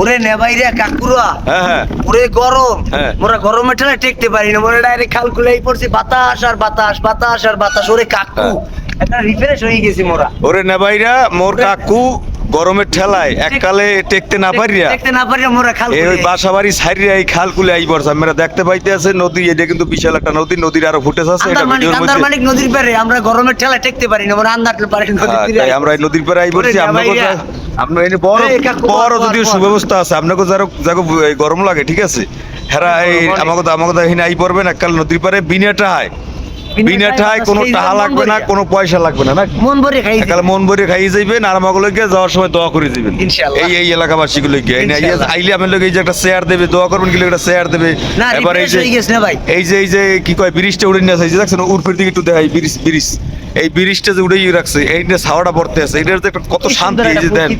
ওরে নেবাইরা কাকুরা। হ্যাঁ হ্যাঁ। ওরে গরম। হ্যাঁ। মোরা গরমে ঠেলা টেকতে পারি না। মোরা ডাইরেক্ট খাল খুলেই পড়ছি বাতাস আর বাতাস বাতাস আর বাতাস। ওরে কাকু। একটা রিফ্রেশ হয়ে গেছি মোরা। ওরে নেবাইরা মোর কাকু গরমের ঠেলায় এককালে টেকতে না পারিয়া দেখতে না পারি মোরা খাল এই ওই। বাসা বাড়ি সাইরিয়া এই খাল কুলে আই পড়ছে আমরা দেখতে পাইতে আছে নদী এটা কিন্তু বিশাল একটা নদী। নদীর আরও ফুটেজ আছে এটা ভিডিওর মধ্যে নদীর পারে আমরা গরমের ঠেলায় টেকতে পারি না মোরা আন্দার পারে নদীর আমরা এই নদীর পারে আই আপনাকে নেবাইরা। আপনার এনে বড় বড় যদিও। সুব্যবস্থা আছে আপনাকে যারা যাকে গরম লাগে ঠিক আছে? হেরা এই আমাকে তো আমাকে তো এখানে আই পড়বেন এককাল নদীর পারে বিনা টাহায়। বিনা টাহায় কোনো টাহা লাগবে না কোনো পয়সা লাগবে না না? মন ভরে খাই একালে মন ভরে খাইয়ে যাইবেন আর আমাকে লোকে যাওয়ার সময় দোয়া করে দিবেন। ইনশাআল্লাহ। এই এই এলাকাবাসী গুলো গিয়ে না, এই যে আইলে আমার লোক এই যে একটা শেয়ার দেবে দোয়া করবেন কি একটা শেয়ার দেবে। এবার এই যে এই যে এই যে কি কয় ব্রিজটা উড়ে নিয়ে আসে দেখছেন উর্ফের দিকে একটু দেখাই ব্রিজ ব্রিজ। এই ব্রিজটা যে উড়েই রাখছে এইটা ছাওয়াটা পড়তে আছে এটার যে কত শান্তি এই যে দেন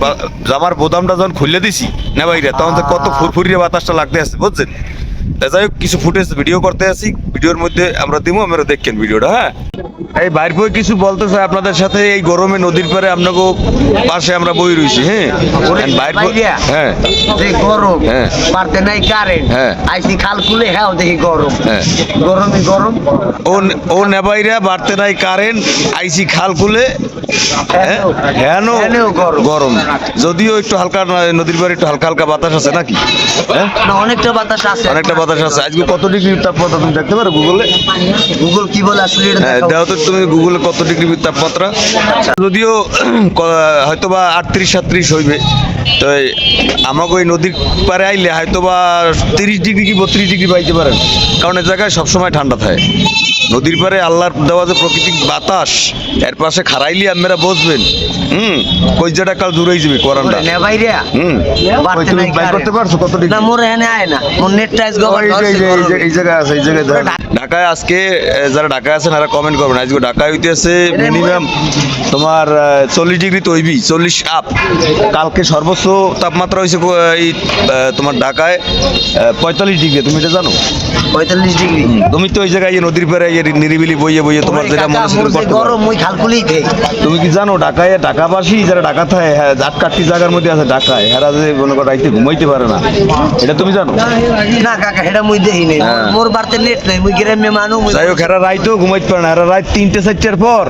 জামার বোদামটা যখন খুলে দিছি না ভাইরা তখন তো কত ফুরফুরিয়ে বাতাসটা লাগতে আছে বুঝছেন? যাই হোক কিছু ফুটেজ ভিডিও করতে আছি ভিডিওর মধ্যে আমরা দিব আমরা দেখেন ভিডিওটা হ্যাঁ? এই বাইর বই কিছু বলতে চাই আপনাদের সাথে এই গরমে নদীর পারে আপনাকে পাশে আমরা বই রয়েছি হ্যাঁ? বাইর বই- হ্যাঁ। গরম হ্যাঁ। পারতে নাই কারেন্ট হ্যাঁ। আইসি খাল খুলে হ্যাঁ দেখি গরম। হ্যাঁ। গরমই গরম। ও ও নেবাইরা বাড়তে নাই কারেন্ট আইসি খাল খুলে হ্যাঁ? হ্যাঁ গরম। গরম। যদিও একটু হালকা নদীর পাড়ে একটু হালকা হালকা বাতাস আছে নাকি? হ্যাঁ? অনেকটা বাতাস আছে। অনেকটা বাতাস আছে। আজকে কত ডিগ্রি তাপমাত্রা তুমি দেখতে পারো গুগলে গুগল কি বলে? আসলে হ্যাঁ। দেও তো তুমি গুগলে কত ডিগ্রি তাপমাত্রা। যদিও হয়তো বা আটত্রিশ সাত্রিশ হইবে। তো আমাকে ওই নদীর পারে আইলে হয়তো বা তিরিশ ডিগ্রি কি বত্রিশ ডিগ্রি পাইতে পারেন। কারণ এই জায়গায় সবসময় ঠান্ডা থাকে। নদীর পারে আল্লাহর দেওয়া যে প্রাকৃতিক বাতাস এর পাশে খারাইলি আপনারা বসবেন। হুম কইজাটা কাল দূরেই যাবে কোরআনটা। ওরে হুম। বাইর করতে পারছ কত ডিগ্রি? না মোর এখানে আয় না। মোর নেট ঢাকায় আজকে যারা ঢাকায় আছেন তারা কমেন্ট করবেন। আজকে ঢাকায় হইতেছে মিনিমাম তোমার চল্লিশ ডিগ্রি তৈবি চল্লিশ আপ কালকে সর্বোচ্চ তাপমাত্রা হয়েছে এই তোমার ঢাকায় পঁয়তাল্লিশ ডিগ্রি। তুমি এটা জানো? পঁয়তাল্লিশ ডিগ্রি। তুমি তো ওই জায়গায় নদীর পাড়ে নিরিবিলি বইয়ে বইয়ে তোমার যেটা মনে হচ্ছে তুমি কি জানো ঢাকায় ঢাকাবাসী যারা ঢাকা থাকে হ্যাঁ আটকাটটি জায়গার মধ্যে আছে ঢাকায় হেরা যে মনে করো রাইতে ঘুমাইতে পারে না। এটা তুমি জানো? না কাকা এটা মুই দেখি নাই। হ্যাঁ। মোর বাড়তে নেট নাই মুই গ্রামে মানুষ যাই হোক এরা রাইতেও ঘুমাইতে পারে না। এরা রাত তিনটে চারটের পর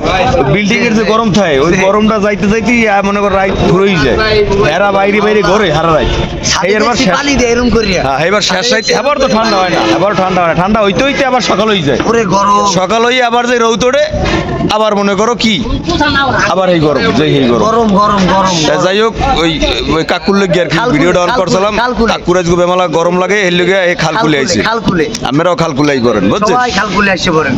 বিল্ডিং এর যে গরম থাকে ওই গরমটা যাইতে যাইতে মনে করো রাইত ঘুরেই যায়। এরা বাইরে বাইরে ঘরে হারা রাইত। এবার দেখছি পানি দেয় এরম করিয়া। হ্যাঁ এবার শেষ রাইতে আবার তো ঠান্ডা হয় না আবার ঠান্ডা হয় না। ঠান্ডা হইতে হইতে আবার সকাল হয়ে যায় সকাল হয়ে আবার যে ওঠে আবার মনে করো কি? আবার এই গরম যে এই গরম। গরম গরম গরম যাই হোক ওই কাকুর লেগে আর কি খালকুলে, ভিডিওটা অন করছিলাম। খালকুলে। কাকুর আজকে বেমালা গরম লাগে এর লেগে এই খাল খাল খুলে খুলে, আইছে। খাল খুলে আপনারাও খাল খুলাই করেন বুঝছেন? সবাই খাল খুলে আসে পরে